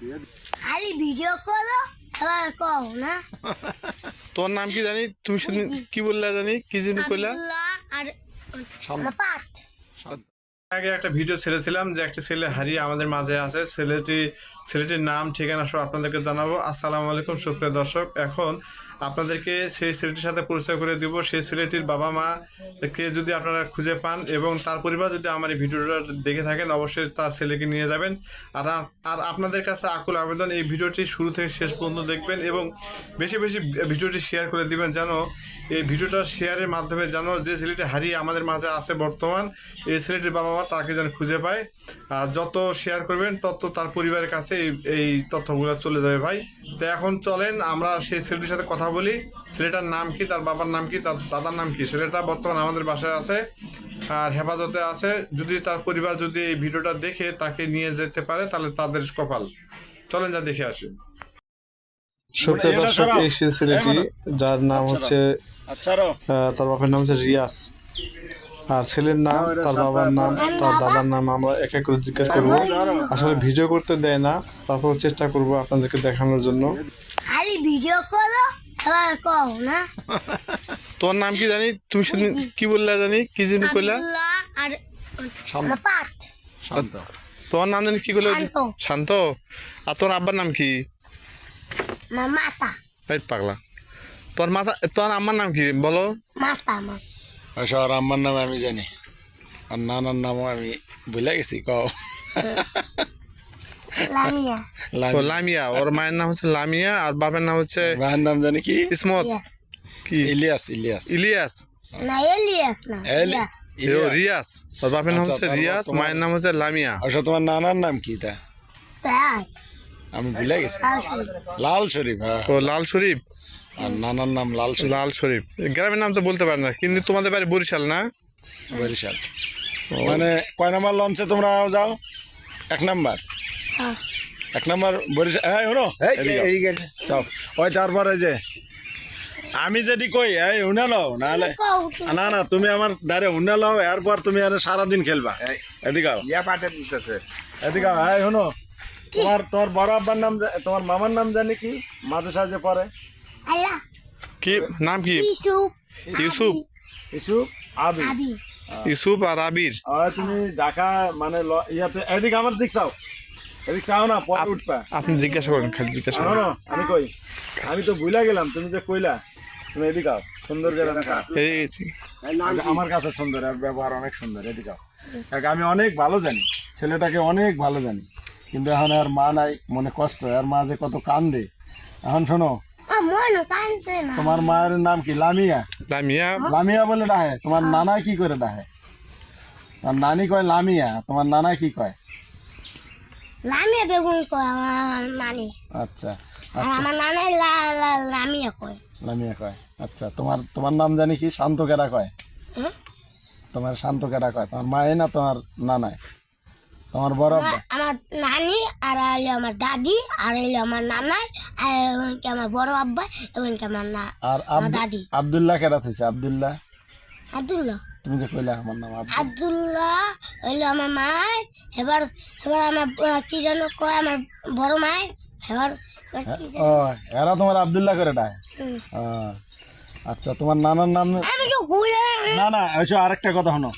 খালি ভিডিও করো আবার কও না? তোর নাম কি জানি তুমি শুধু কি বললা জানি কি জানি কইলা? আর পাত আগে একটা ভিডিও ছেড়েছিলাম যে একটা ছেলে হারিয়ে আমাদের মাঝে আছে। ছেলেটি ছেলেটির নাম ঠিকানা সব আপনাদেরকে জানাব। আসসালামু আলাইকুম সুপ্রিয় দর্শক। এখন আপনাদেরকে সেই ছেলেটির সাথে পরিচয় করে দিব। সেই ছেলেটির বাবা মা কে যদি আপনারা খুঁজে পান এবং তার পরিবার যদি আমার এই ভিডিওটা দেখে থাকেন, অবশ্যই তার ছেলেকে নিয়ে যাবেন। আর আর আপনাদের কাছে আকুল আবেদন, এই ভিডিওটি শুরু থেকে শেষ পর্যন্ত দেখবেন এবং বেশি বেশি ভিডিওটি শেয়ার করে দিবেন যেন এই ভিডিওটা শেয়ারের মাধ্যমে যেন যে ছেলেটি হারিয়ে আমাদের মাঝে আছে বর্তমান, এই ছেলেটির বাবা মা তাকে যেন খুঁজে পায়। আর যত শেয়ার করবেন, তত তার পরিবারের কাছে এই এই তথ্যগুলো চলে যাবে ভাই। তো এখন চলেন আমরা সেই ছেলেটির সাথে কথা বলি। ছেলেটার নাম কি? তার বাবার নাম কি? তার দাদার নাম কি? ছেলেটা বর্তমান আমাদের বাসায় আছে আর হেফাজতে আছে। যদি তার পরিবার যদি এই ভিডিওটা দেখে তাকে নিয়ে যেতে পারে তাহলে তাদের কপাল। চলেন যা দেখে আসি। সুপ্রিয় দর্শক এই ছেলেটি যার নাম হচ্ছে আচ্ছা তার বাবার নাম হচ্ছে রিয়াস আর ছেলের নাম তার বাবার নাম তার দাদার নাম আমরা এক এক করে জিজ্ঞাসা করব। আসলে ভিডিও করতে দেয় না তারপর চেষ্টা করব আপনাদেরকে দেখানোর জন্য। খালি ভিডিও করো এবার কও না? তোর নাম কি জানি? তুমি সেদিন কি বললা জানি? কি জানি কইলা? তোর নাম জানি কি কইলা? শান্ত। আর তোর আব্বার নাম কি? পাগলা। তোর মাথা তোর আম্মার নাম কি? বলো। মাতা আমার আচ্ছা আর আম্মার নাম আমি জানি। আর নানার নামও আমি ভুলে গেছি কও। লামিয়া। লামিয়া। ওর মায়ের নাম হচ্ছে লামিয়া আর বাবার নাম হচ্ছে ভাইয়ের নাম জানি কি? ইসমত। কি? ইলিয়াস ইলিয়াস। ইলিয়াস। না এলিয়াস না ইলিয়াস। রিয়াস। ওর বাপের নাম আচ্ছা, হচ্ছে রিয়াস মায়ের নাম হচ্ছে লামিয়া। আচ্ছা তোমার নানার নাম কি তা আমি ভুলে গেছি। লাল শরীফ হ্যাঁ। ও লাল শরীফ? আর নানার নাম লাল শরীফ। লাল শরীফ। গ্রামের নাম তো বলতে পারে না কিন্তু তোমাদের বাড়ি বরিশাল না? বরিশাল। মানে কয় নাম্বার লঞ্চে তোমরা যাও? এক নাম্বার। হ্যাঁ। এক নাম্বার বরিশাল হ্যাঁ চাও ওই তারপরে যে আমি যদি কই এই শুনে লও নাহলে না না তুমি আমার দাঁড়ে শুনে লও এরপর তুমি আর সারাদিন খেলবা। এদিকে এদিকে এই শোনো। তোমার তোমার বড় আব্বার নাম তোমার মামার নাম জানি কি? মাদ্রাসা যে পড়ে। আল্লাহ কি নাম কি ইসুফ ইউসুফ ইসু আবি আবি ইউসুফ আর আবির তুমি ঢাকা মানে ল- ইয়াতে এদিকে আমার দিক চাও এদিক চাও না পরে উঠবা। আপনি জিজ্ঞাসা করেন খালি জিজ্ঞাসা করেন। আমি কই। আমি তো ভুলা গেলাম তুমি যে কইলা তুমি এদিকে আও। সুন্দর করে দেখা এই গেছি আমার কাছে সুন্দর আর ব্যবহার অনেক সুন্দর এদিকে আও। আমি অনেক ভালো জানি ছেলেটাকে অনেক ভালো জানি। কিন্তু এখন আর মা নাই মনে কষ্ট আর মা যে কত কান্দে। এখন শোনো মন তোমার মায়ের নাম কি? লামিয়া? লামিয়া। লামিয়া বলে ডাহে। তোমার নানা কি করে ডাহে? তোমার নানি কয় লামিয়া তোমার নানা কি কয়? লামিয়া বেগুন কয় আমার নানি। আচ্ছা আর আমার নানি লামিয়া কয়। লামিয়া কয়। আচ্ছা তোমার তোমার নাম জানি কি? শান্ত কেডা কয়। হ্যাঁ? তোমার শান্ত কেডা কয়। তোমার মায়ে না তোমার নানায় তোমার বড় আমার- নানি আর হইল আমার দাদি আর হইল আমার নানাই আর এমনকি আমার বড় আব্বা এমনকি আমার না আর আমার দাদি। আব্দুল্লাহ কেডা থইছে? আব্দুল্লাহ? আব্দুল্লাহ? তুমি যে কইলা আমার নাম আব্দুল্লাহ হইল আমার মায় এবার এবার আমার কি যেন কয় আমার বড় মায় এবার ও এরা তোমার আব্দুল্লাহ করে ডায় আচ্ছা তোমার নানার নাম না না আরেকটা কথা শোনো।